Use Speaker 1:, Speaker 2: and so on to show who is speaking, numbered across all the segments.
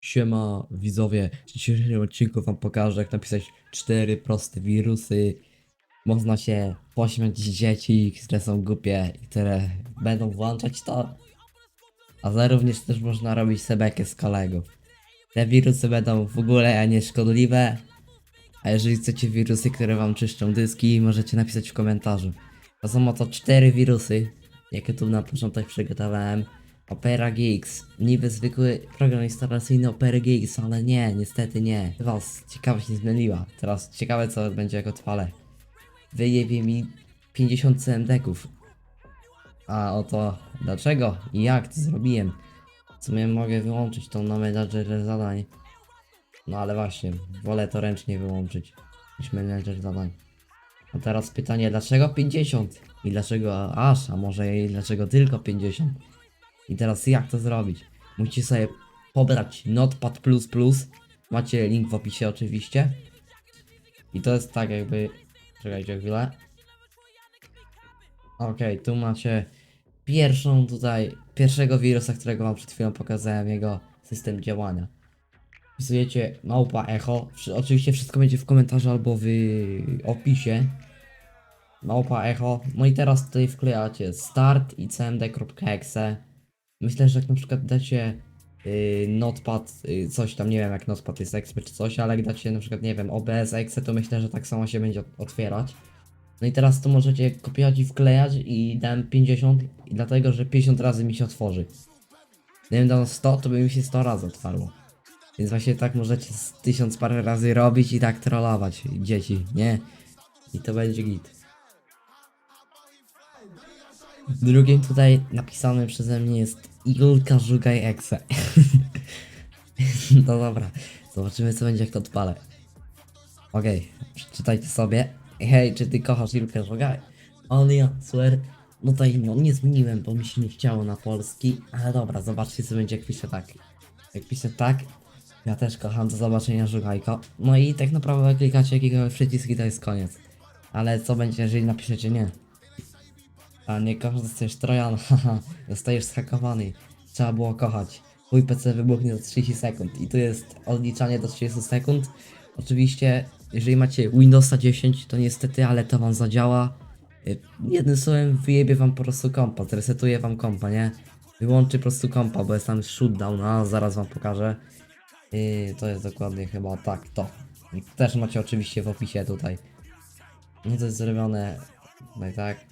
Speaker 1: Siema widzowie, w dzisiejszym odcinku wam pokażę jak napisać cztery proste wirusy. Można się pośmiać z dzieci, które są głupie i które będą włączać to. A za również też można robić sebekę z kolegów. Te wirusy będą w ogóle nieszkodliwe. A jeżeli chcecie wirusy, które wam czyszczą dyski, możecie napisać w komentarzu. To są oto cztery wirusy, jakie tu na początek przygotowałem. Opera Geeks. Niby zwykły program instalacyjny Opera Geeks, ale nie, niestety nie. Was ciekawość nie zmyliła. Teraz ciekawe co będzie jak odpalę. Wyjebie mi 50 CMD-ków. A oto dlaczego i jak to zrobiłem. W sumie mogę wyłączyć tą na menadżer zadań. No ale właśnie, wolę to ręcznie wyłączyć niż menadżer zadań. A teraz pytanie, dlaczego 50? I dlaczego aż, a może i dlaczego tylko 50? I teraz jak to zrobić? Musicie sobie pobrać Notepad++. Macie link w opisie oczywiście. I to jest tak jakby... Czekajcie chwilę. Okej, tu macie pierwszą tutaj, pierwszego wirusa, którego wam przed chwilą pokazałem, jego system działania. Wpisujecie małpa echo. Oczywiście wszystko będzie w komentarzu albo w opisie. Małpa echo. No i teraz tutaj wklejacie start i cmd.exe. Myślę, że jak na przykład dacie yy, notepad, yy, coś tam, nie wiem jak notepad jest expert czy coś, ale jak dacie na przykład, nie wiem, OBS exe, to myślę, że tak samo się będzie ot- otwierać. No i teraz to możecie kopiować i wklejać i dałem 50, i dlatego, że 50 razy mi się otworzy. Gdybym dał 100, to by mi się 100 razy otwarło. Więc właśnie tak możecie z tysiąc parę razy robić i tak trollować dzieci, nie? I to będzie git. Drugim tutaj napisanym przeze mnie jest Julka Żugaj Exe. no dobra, zobaczymy co będzie jak to odpalę. Okej, przeczytajcie sobie. Hej, czy ty kochasz Julkę Żugaj? On ja, swear. No to nie zmieniłem, bo mi się nie chciało na polski. Ale dobra, zobaczcie co będzie jak piszę tak. Jak piszę tak, ja też kocham do zobaczenia Żugajko. No i tak naprawdę klikacie jakiegoś przycisk i to jest koniec. Ale co będzie jeżeli napiszecie nie? A nie kochasz, dostajesz trojan, haha, zostajesz zhakowany. Trzeba było kochać. Twój PC wybuchnie za 30 sekund i tu jest odliczanie do 30 sekund. Oczywiście, jeżeli macie Windowsa 10, to niestety, ale to wam zadziała. Y, Jednym słowem, wyjebie wam po prostu kompa, zresetuje wam kompa, nie? Wyłączy po prostu kompa, bo jest tam shutdown, a zaraz wam pokażę. I to jest dokładnie chyba tak, to. Też macie oczywiście w opisie tutaj. Nie to jest zrobione, no i tak.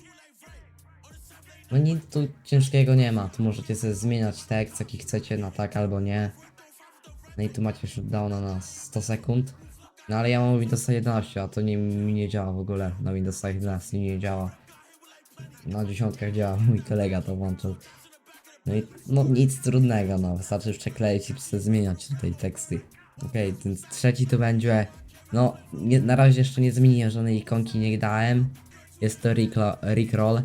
Speaker 1: No nic tu ciężkiego nie ma, tu możecie sobie zmieniać tekst jaki chcecie na tak albo nie. No i tu macie shutdowna na 100 sekund. No ale ja mam Windowsa 11, a to nie, mi nie działa w ogóle. Na Windowsa 11 nie działa. Na dziesiątkach działa, mój kolega to włączył. No i no nic trudnego, no wystarczy przekleić i zmieniać tutaj teksty. Okej, ten trzeci to będzie, no nie, na razie jeszcze nie zmieniłem żadnej ikonki, nie dałem. Jest to Rickroll.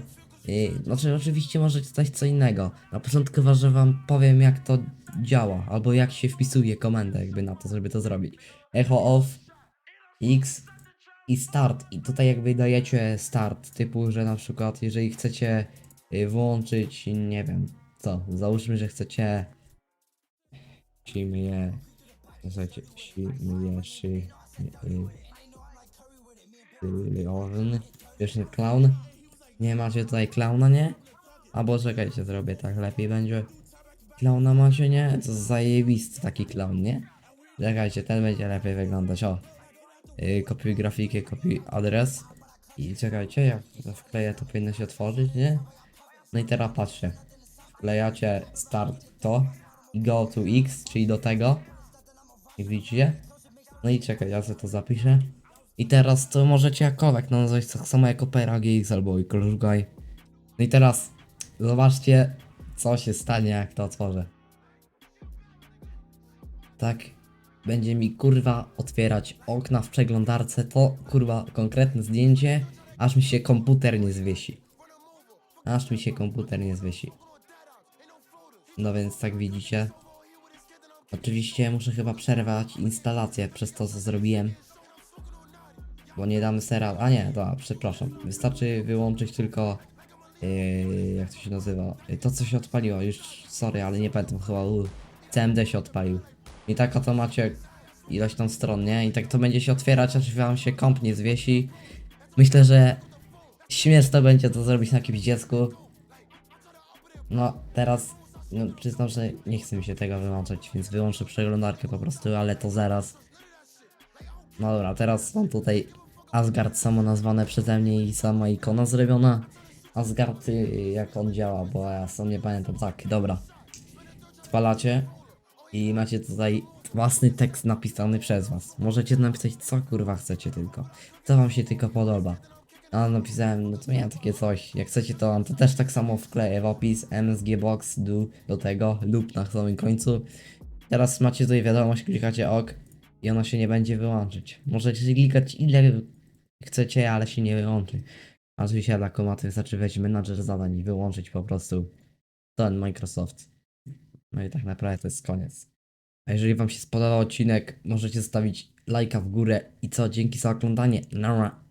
Speaker 1: I, znaczy oczywiście możecie dać co innego. Na początku chyba, że wam powiem jak to działa, albo jak się wpisuje komendę jakby na to, żeby to zrobić. Echo off, X i start. I tutaj jakby dajecie start, typu, że na przykład jeżeli chcecie y, włączyć, nie wiem, co, załóżmy, że chcecie Simie, słuchajcie, Simie, szy, Leon, już nie clown, nie macie tutaj klauna, nie? Albo czekajcie, zrobię tak, lepiej będzie. Klauna macie, nie? To zajebisty taki klaun, nie? Czekajcie, ten będzie lepiej wyglądać, o. Yy, kopiuj grafikę, kopiuj adres. I czekajcie, jak to wkleję, to powinno się otworzyć, nie? No i teraz patrzcie. Wklejacie start to i go to x, czyli do tego. I widzicie? No i czekaj, ja sobie to zapiszę. I teraz to możecie jakować, no nazwać tak samo jak Opera GX albo Ikolżgaj. No i teraz zobaczcie, co się stanie, jak to otworzę. Tak, będzie mi kurwa otwierać okna w przeglądarce, to kurwa konkretne zdjęcie, aż mi się komputer nie zwiesi. Aż mi się komputer nie zwiesi. No więc tak widzicie. Oczywiście muszę chyba przerwać instalację przez to co zrobiłem. Bo nie damy sera. A nie, dobra, przepraszam. Wystarczy wyłączyć tylko. Yy, jak to się nazywa? Yy, to co się odpaliło, już sorry, ale nie pamiętam chyba. u, CMD się odpalił. I tak oto macie ilość tam stron, nie? I tak to będzie się otwierać, aż wam się komp nie zwiesi. Myślę, że śmieszne będzie to zrobić na jakimś dziecku. No, teraz no, przyznam, że nie chce mi się tego wyłączać, więc wyłączę przeglądarkę po prostu, ale to zaraz. No dobra, teraz mam tutaj Asgard samo nazwane przeze mnie i sama ikona zrobiona. Asgard, y, jak on działa, bo ja sam nie pamiętam. Tak, dobra. Spalacie i macie tutaj własny tekst napisany przez was. Możecie napisać co kurwa chcecie tylko. Co wam się tylko podoba. A napisałem, no to miałem takie coś. Jak chcecie to, to też tak samo wkleję w opis MSG Box do, do tego lub na samym końcu. Teraz macie tutaj wiadomość, klikacie OK i ona się nie będzie wyłączyć. Możecie klikać ile chcecie, ale się nie wyłączy. A oczywiście dla komaty wystarczy wejść menadżer zadań i wyłączyć po prostu ten Microsoft. No i tak naprawdę to jest koniec. A jeżeli wam się spodobał odcinek, możecie zostawić lajka w górę i co, dzięki za oglądanie. Nara.